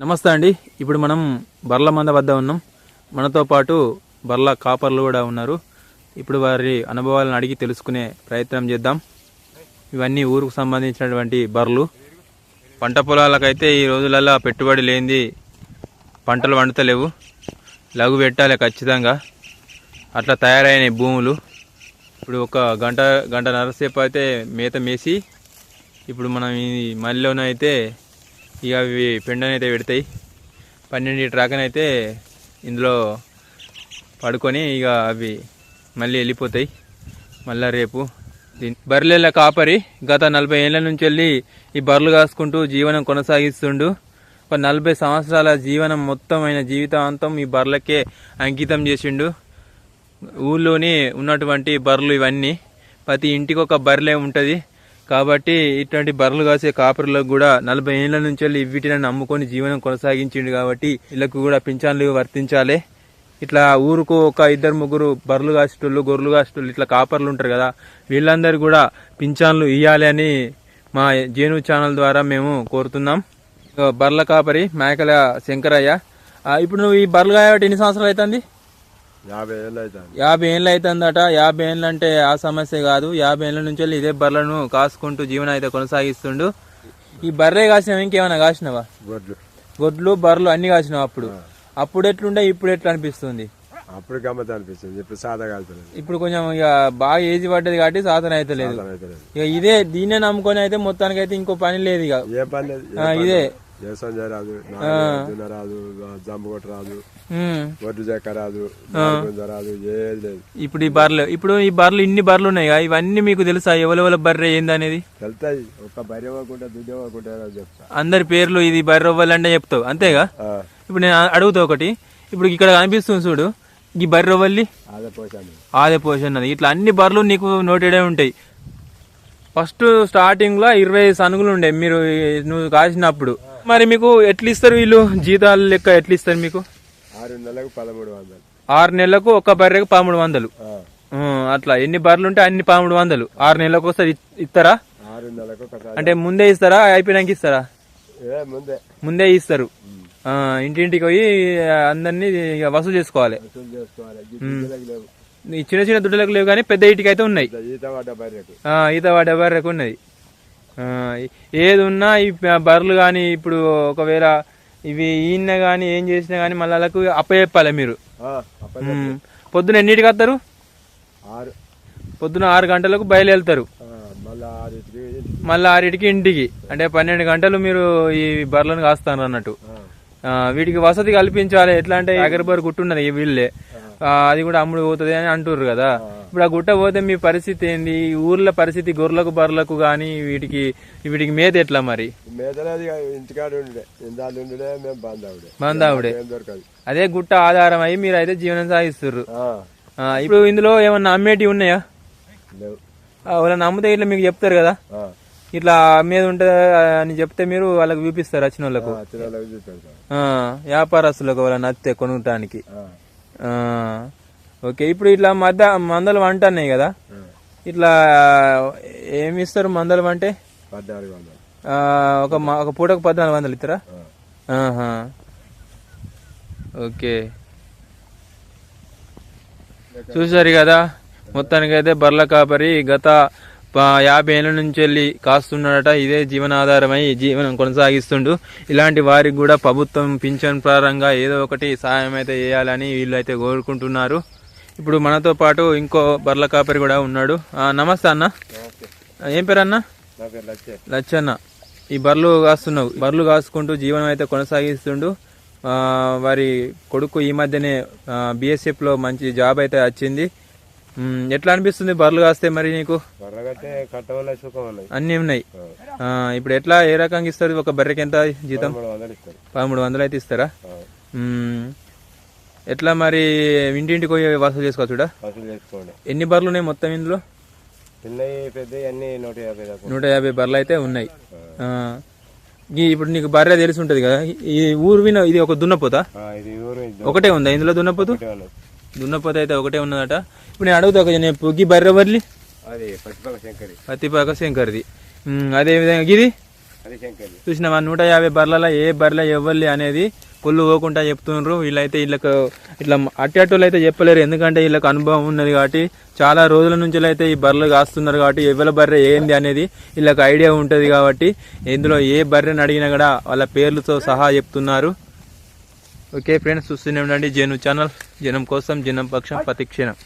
నమస్తే అండి. ఇప్పుడు మనం బర్ల మంద వద్ద ఉన్నాం. మనతో పాటు బర్ల కాపర్లు కూడా ఉన్నారు. ఇప్పుడు వారి అనుభవాలను అడిగి తెలుసుకునే ప్రయత్నం చేద్దాం. ఇవన్నీ ఊరుకు సంబంధించినటువంటి బర్రెలు పంట పొలాలకైతే ఈ రోజులలో పెట్టుబడి లేనిది పంటలు వండుతలేవు. లఘు పెట్టాలి ఖచ్చితంగా. అట్లా తయారైన భూములు. ఇప్పుడు ఒక గంట గంట నరసేపు అయితే మేత మేసి ఇప్పుడు మనం ఈ మళ్ళీలోనైతే ఇక అవి పెండనైతే పెడతాయి. పన్నెండు ట్రాకనైతే ఇందులో పడుకొని ఇక అవి మళ్ళీ వెళ్ళిపోతాయి. మళ్ళా రేపు దీని బర్రెల కాపరి గత నలభై ఏళ్ళ నుంచి వెళ్ళి ఈ బర్రెలు కాసుకుంటూ జీవనం కొనసాగిస్తుండు. ఒక నలభై సంవత్సరాల జీవనం మొత్తమైన జీవితాంతం ఈ బర్రెలకే అంకితం చేసిండు. ఊళ్ళోనే ఉన్నటువంటి బర్రెలు ఇవన్నీ. ప్రతి ఇంటికి ఒక బర్రెలే ఉంటుంది. కాబట్టి ఇటువంటి బర్రెలు కాసే కాపరులకు కూడా నలభై ఏళ్ళ నుంచి వెళ్ళి వీటిని నమ్ముకొని జీవనం కొనసాగించిండు కాబట్టి వీళ్ళకు కూడా పింఛన్లు వర్తించాలి. ఇట్లా ఊరుకు ఒక ఇద్దరు ముగ్గురు బర్రెలు కాసేటోళ్ళు గొర్రెలు కాసేటోళ్ళు ఇట్లా కాపర్లు ఉంటారు కదా వీళ్ళందరూ కూడా పింఛన్లు ఇవ్వాలి అని మా జేను ఛానల్ ద్వారా మేము కోరుతున్నాం. బర్ల బర్రెల కాపరి మేకల శంకరయ్య. ఇప్పుడు నువ్వు ఈ బర్రెలు కాబట్టి ఎన్ని సంవత్సరాలు అవుతుంది? యాభై ఏళ్ళు అవుతుందట యాభై ఏళ్ళు అంటే ఆ సమస్య కాదు. యాభై ఏళ్ళ నుంచి వెళ్ళి ఇదే బర్రెలను కాసుకుంటూ జీవనం అయితే కొనసాగిస్తుండు. ఈ బర్రె కాసినావు? ఇంకేమైనా కాసినావా? గొడ్లు. గొడ్లు బర్రెలు అన్ని కాసినావు అప్పుడు? అప్పుడు ఎట్లుండే? ఇప్పుడు ఎట్లా అనిపిస్తుంది? అప్పుడు గమ్మత్ అనిపిస్తుంది. ఇప్పుడు కాలుతలేదు ఇప్పుడు కొంచెం ఇక బాగా ఏజ్ పడ్డది కాబట్టి సాధన అయితే లేదు సాధన ఇక ఇదే దీన్నే నమ్ముకొని అయితే మొత్తానికి అయితే ఇంకో. పని లేదు. ఇక ఇదే. వ్యవసాయం చేయరాదు దున్న రాదు జంబు కొట్ట రాదు. వడ్డు చెక్క రాదు రాదు ఏది లేదు. ఇప్పుడు ఈ బర్రెలు ఇప్పుడు ఈ బర్రెలు ఇన్ని బర్రెలు ఉన్నాయి ఇవన్నీ మీకు తెలుసా? ఎవరెవల బర్రె ఏందనేది వెళ్తాయి ఒక్క బరి ఇవ్వకుండా దుడ్డు ఇవ్వకుండా చెప్తా అందరి పేర్లు ఇది బర్రె ఇవ్వాలంటే చెప్తావు అంతేగా ఇప్పుడు నేను అడుగుతా ఒకటి. ఇప్పుడు ఇక్కడ కనిపిస్తుంది చూడు ఈ బర్రె వల్లి ఆదే పోషన్ అది ఇట్లా అన్ని బర్రెలు నీకు నోటెడే ఉంటాయి. ఫస్ట్ స్టార్టింగ్లో ఇరవై సనుగులు ఉండే మీరు నువ్వు కాసినప్పుడు. మరి మీకు ఎట్లా ఇస్తారు వీళ్ళు జీతాలు లెక్క ఎట్లా ఇస్తారు మీకు? ఆరు నెలలకు పదమూడు వందలు. ఆరు నెలలకు ఒక బర్రెకు పదమూడు వందలు. అట్లా. ఎన్ని బర్రెలు ఉంటే అన్ని పదమూడు వందలు. ఆరు నెలలకు ఒకసారి ఇస్తారా? ఆరు నెలలకు ఒకసారి. అంటే ముందే ఇస్తారా? అయిపోయినాక ఇస్తారా? ముందే. ముందే ఇస్తారు. ఆ, ఇంటింటికి పోయి అందరినీ వసూలు చేసుకోవాలి. చిన్న చిన్న దుడ్డలకు లేవు కానీ పెద్ద ఇంటికి అయితే ఉన్నాయి ఈత వాడే బర్రెకు ఉన్నది. ఏది ఉన్నా ఈ బర్రెలు కానీ ఇప్పుడు ఒకవేళ ఇవి ఈయన కానీ ఏం చేసినా కానీ మళ్ళీ వాళ్ళకు అప్పచెప్పాలి మీరు. పొద్దున ఎన్నిటికి వస్తారు? ఆరు. పొద్దున ఆరు గంటలకు బయలుదేరుతారు. మళ్ళా ఆరింటికి ఇంటికి. అంటే పన్నెండు గంటలు మీరు ఈ బర్రెలను కాస్తారు అన్నట్టు వీటికి వసతి కల్పించాలి. ఎట్లా అంటే అగరబర్ గుట్ట ఉన్నది ఈ వీళ్ళే. అది కూడా అమ్ముడు పోతుంది అని అంటుర్రు కదా. ఇప్పుడు ఆ గుట్ట పోతే మీ పరిస్థితి ఏంది? ఊర్ల పరిస్థితి గొర్రెలకు బర్రెలకు కానీ వీటికి వీటికి మేత ఎట్లా మరి? మేతలేదు ఇంటికాడ ఉండే ఇందాలు ఉండే మేము బాంధావుడే. అదే గుట్ట ఆధారం అయ్యి మీరు అయితే జీవనం సాగిస్తుర్రు. ఆ, ఇప్పుడు ఇందులో ఏమన్నా అమ్మేటివి ఉన్నాయా? వాళ్ళని అమ్మితే ఇట్లా మీకు చెప్తారు కదా? ఇట్లా మీద ఉంటుంది అని చెప్తే మీరు వాళ్ళకి చూపిస్తారు వచ్చిన వాళ్ళకు వ్యాపారస్తులకు వాళ్ళని ఆ, ఆ, ఓకే ఇప్పుడు ఇట్లా మధ్య మందలు వంట అన్నాయి కదా? ఇట్లా ఏమి ఇస్తారు మందలు అంటే ఆ, ఒక ఒక పూటకు పద్నాలుగు వందలు ఇస్తారా. ఓకే. చూసారు కదా? మొత్తానికైతే బర్ల కాపరి గత యాభై ఏళ్ళ నుంచి వెళ్ళి కాస్తున్నాడట. ఇదే జీవనాధారమై జీవనం కొనసాగిస్తుండు. ఇలాంటి వారికి కూడా ప్రభుత్వం పింఛన్ ప్రారంగా ఏదో ఒకటి సహాయం అయితే చేయాలని వీళ్ళు అయితే కోరుకుంటున్నారు. ఇప్పుడు మనతో పాటు ఇంకో బర్ల కాపరి కూడా ఉన్నాడు. నమస్తే అన్న. ఏం పేరు అన్న లచ్చన్న. ఈ బర్రెలు కాస్తున్నావు. బర్రెలు కాసుకుంటూ జీవనం అయితే కొనసాగిస్తుండు వారి కొడుకు ఈ మధ్యనే బిఎస్ఎఫ్లో మంచి జాబ్ అయితే వచ్చింది. ఎట్లా అనిపిస్తుంది బర్రెలు కాస్తే మరి నీకు? అన్ని ఉన్నాయి. ఆ, ఇప్పుడు ఎట్లా ఏ రకంగా ఇస్తారు? ఒక బర్రెకి ఎంత జీతం? పదమూడు వందలు అయితే ఇస్తారా? ఎట్లా మరి ఇంటింటికి పోయి వసూలు చేసుకోవచ్చుడా ఎన్ని బర్రెలు ఉన్నాయి మొత్తం ఇందులో? నూట యాభై బర్రెలు అయితే ఉన్నాయి. ఇప్పుడు నీకు బర్రె తెలిసి ఉంటది కదా ఈ ఊరు విన ఇది ఒక దున్నపోతా? ఒకటే ఉందా ఇందులో దున్నపోతు. దున్నపోత అయితే ఒకటే ఉన్నదట. ఇప్పుడు నేను అడుగుతా ఒక నేను పొగ్గి బర్రె బర్లి పత్తిపాక శంకర్ది. ఉమ్, అదే విధంగా ఇది చూసినావా? నూట యాభై బర్రెల ఏ బర్రెల ఎవరిది అనేది పుల్లు పోకుండా చెప్తున్నారు వీళ్ళైతే వీళ్ళకు ఇట్లా అట్టేటోళ్ళు అయితే చెప్పలేరు. ఎందుకంటే వీళ్ళకి అనుభవం ఉన్నది కాబట్టి చాలా రోజుల నుంచి అయితే ఈ బర్రెలు కాస్తున్నారు కాబట్టి ఎవరి బర్రె ఏంది అనేది వీళ్ళకి ఐడియా ఉంటుంది కాబట్టి ఇందులో ఏ బర్రెని అడిగినా కూడా వాళ్ళ పేర్లతో సహా చెప్తున్నారు. ఓకే ఫ్రెండ్స్ చూస్తూనే ఉండండి. జను ఛానల్. జనం కోసం జనం పక్షం ప్రతిక్షణం.